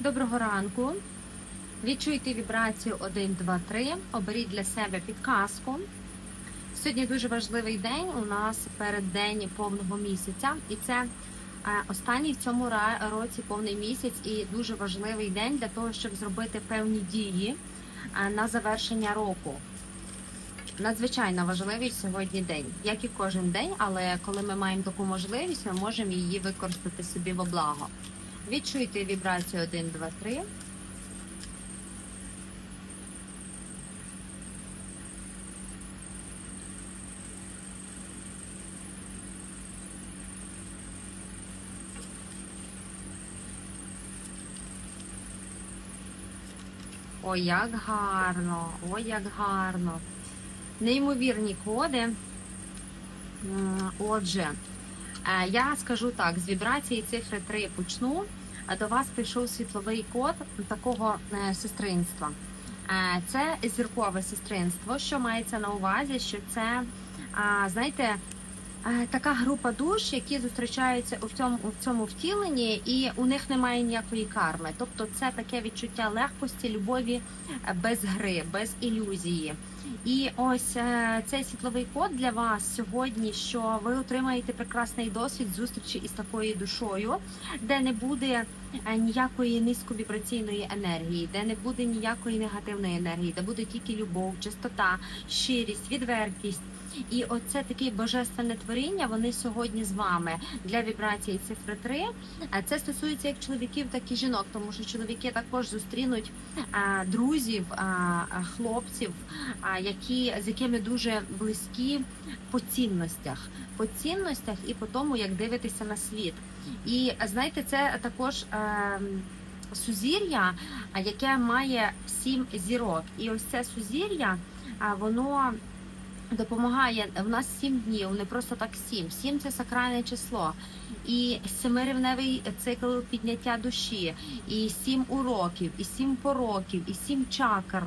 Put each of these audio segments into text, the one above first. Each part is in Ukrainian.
Доброго ранку. Відчуйте вібрацію 1, 2, 3. Оберіть для себе підказку. Сьогодні дуже важливий день у нас перед день повного місяця, і це е, останній в цьому році повний місяць, і дуже важливий день для того, щоб зробити певні дії е, на завершення року. Надзвичайно важливий сьогодні день, як і кожен день, але коли ми маємо таку можливість, ми можемо її використати собі во благо. Відчуйте вібрацію 1, 2, 3. Ой, як гарно, ой, як гарно. Неймовірні коди. Отже, я скажу так: з вібрації цифри 3 почну. А До вас прийшов світловий код такого е, сестринства. Е, Це зіркове сестринство. Що мається на увазі? Що це, знаєте, е, така група душ, які зустрічаються у цьому, у цьому втіленні, і у них немає ніякої карми. Тобто, це таке відчуття легкості, любові е, без гри, без ілюзії. І ось е, цей світловий код для вас сьогодні, що ви отримаєте прекрасний досвід зустрічі із такою душою, де не буде е, ніякої низьковібраційної енергії, де не буде ніякої негативної енергії, де буде тільки любов, чистота, щирість, відвертість. І оце таке божественне творіння. Вони сьогодні з вами для вібрації цифри 3. Це стосується як чоловіків, так і жінок, тому що чоловіки також зустрінуть друзів, хлопців, які з якими дуже близькі по цінностях, по цінностях і по тому, як дивитися на світ. І знаєте, це також. Сузір'я, яке має сім зірок, і ось це сузір'я, воно допомагає. В нас сім днів, не просто так сім. Сім це сакральне число. І семирівневий цикл підняття душі, і сім уроків, і сім пороків, і сім чакр.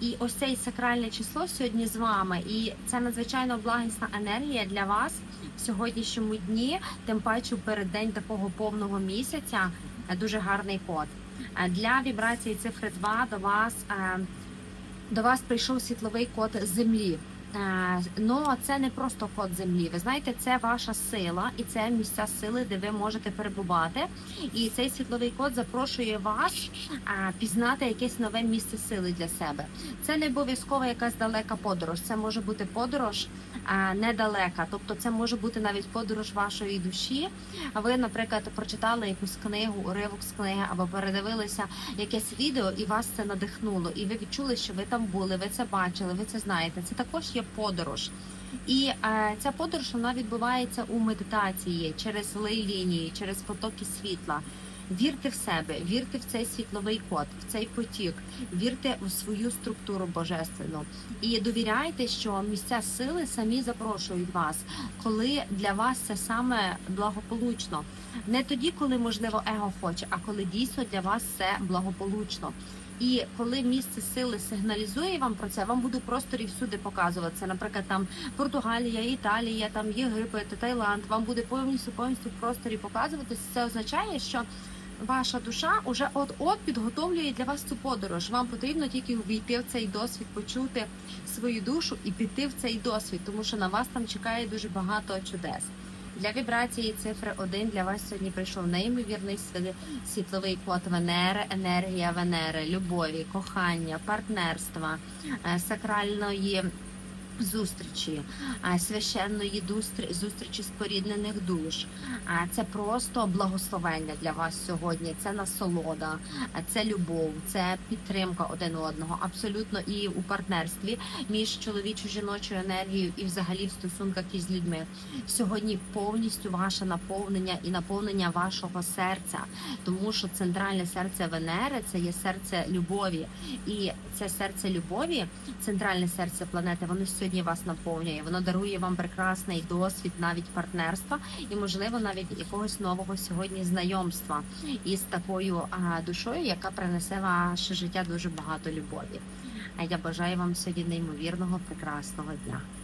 І ось це сакральне число сьогодні з вами. І це надзвичайно благісна енергія для вас в сьогоднішньому дні, тим паче перед день такого повного місяця. Дуже гарний код. Для вібрації цифри 2 до вас е, до вас прийшов світловий код землі. Ну, це не просто код землі. Ви знаєте, це ваша сила і це місця сили, де ви можете перебувати. І цей світловий код запрошує вас пізнати якесь нове місце сили для себе. Це не обов'язково якась далека подорож. Це може бути подорож недалека, тобто це може бути навіть подорож вашої душі. А ви, наприклад, прочитали якусь книгу, уривок з книги або передивилися якесь відео, і вас це надихнуло, і ви відчули, що ви там були, ви це бачили, ви це знаєте. Це також є подорож. І е, ця подорож вона відбувається у медитації через лей-лінії, через потоки світла. Вірте в себе, вірте в цей світловий код, в цей потік, вірте у свою структуру божественну і довіряйте, що місця сили самі запрошують вас, коли для вас це саме благополучно. Не тоді, коли можливо его хоче, а коли дійсно для вас це благополучно. І коли місце сили сигналізує вам про це, вам буде просторі всюди показуватися. Наприклад, там Португалія, Італія, там Єгипет, Таїланд. Вам буде повністю повністю просторі показуватися. Це означає, що ваша душа уже от-от підготовлює для вас цю подорож. Вам потрібно тільки увійти в цей досвід, почути свою душу і піти в цей досвід, тому що на вас там чекає дуже багато чудес. Для вібрації цифри 1 для вас сьогодні прийшов неймовірний світ- світловий код Венери, енергія Венери, любові, кохання, партнерства, е, сакральної зустрічі, священної зустрічі споріднених душ. Це просто благословення для вас сьогодні. Це насолода, це любов, це підтримка один одного. Абсолютно і у партнерстві між чоловічо жіночою енергією і взагалі в стосунках із людьми. Сьогодні повністю ваше наповнення і наповнення вашого серця, тому що центральне серце Венери це є серце любові, і це серце любові, центральне серце планети, воно сьогодні вас наповнює. Воно дарує вам прекрасний досвід, навіть партнерства, і можливо навіть якогось нового сьогодні знайомства із такою душою, яка принесе ваше життя дуже багато любові. А я бажаю вам сьогодні неймовірного прекрасного дня.